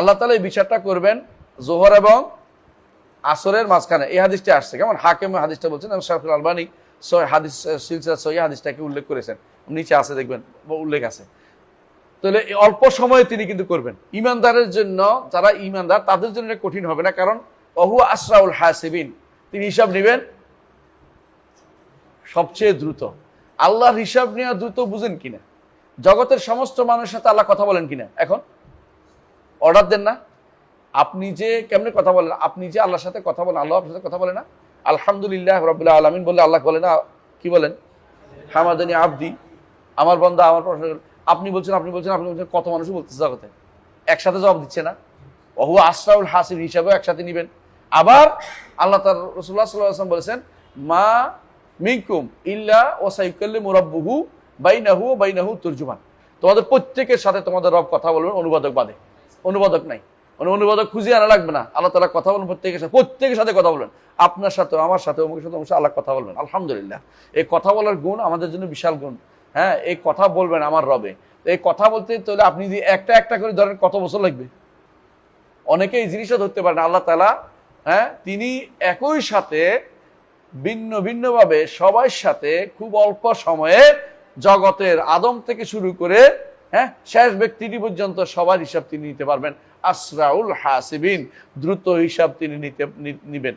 আল্লাহ তালা এই বিচারটা করবেন জোহর এবং আসরের মাঝখানে। এই হাদিসটা আসছে। কেমন? হাকেম হাদিসটা বলছেন, এবং শাহুল আলবানী হাদিস, সিলসিলা সই হাদিসটাকে উল্লেখ করেছেন। নিচে আছে, দেখবেন উল্লেখ আছে। তাহলে অল্প সময়ে তিনি কিন্তু করবেন। ইমানদারের জন্য, যারা ইমানদার, তাদের জন্য কঠিন হবে না, কারণ অহু আসরাউল হাসিবিন, তিনি হিসাব নেবেন সবচেয়ে দ্রুত। আল্লাহর হিসাব নেওয়া দ্রুত বুঝেন কিনা? জগতের সমস্ত মানুষের সাথে আল্লাহ কথা বলেন কিনা? এখন অর্ডার দেন না। আপনি যে কেমনে কথা বলেন? আপনি যে আল্লাহর সাথে কথা বলেন, আল্লাহ আপনার সাথে কথা বলে না? আলহামদুলিল্লাহ রবিল্লা আলমিন বললে আল্লাহ বলে না, কি বলেন? হামাদানি আবদি, আমার বন্ধা আমার প্রশ্ন আপনি বলছেন আপনি বলছেন আপনি বলছেন, কত মানুষই বলতেছে জগতে। একসাথে জবাব দিচ্ছে না। অহু আসরাউল হাসিব হিসাবেও একসাথে নিবেন। আবার আল্লাহ তার রসুল্লাহ সাল্লাহ আসলাম বলেছেন, মা মিনকুম ইল্লা ও সাইকাল্লি মুরাব্বুহু বাইনাহু বাইনাহু তুরজুমান। তোমাদের প্রত্যেকের সাথে তোমাদের রব কথা বলবেন অনুবাদক বাদে। অনুবাদক নাই। অনুবাদক খুঁজে আনা লাগবে না। আল্লাহ তালা কথা বলবেন, প্রত্যেকের সাথে প্রত্যেকের সাথে কথা বলবেন। আপনার সাথে, আমার সাথে, অমুকের সাথে অমুকের সাথে আল্লাহ কথা বলবেন। আলহামদুলিল্লাহ। এই কথা বলার গুণ আমাদের জন্য বিশাল গুণ। হ্যাঁ এই কথা বলবেন আমার রবে। এই কথা বলতে তাহলে আপনি যদি একটা একটা করে ধরেন কত বছর লাগবে? অনেকে এই জিনিসও ধরতে পারেন আল্লাহ তালা হ্যাঁ তিনি একই সাথে ভিন্ন ভিন্নভাবে সবার সাথে খুব অল্প সময়ে জগতের আদম থেকে শুরু করে হ্যাঁ? শেষ ব্যক্তিটি পর্যন্ত সবার হিসাব তিনি নিতে পারবেন। আসরাউল হাসিবিন, দ্রুত হিসাব তিনি নিতে নিবেন।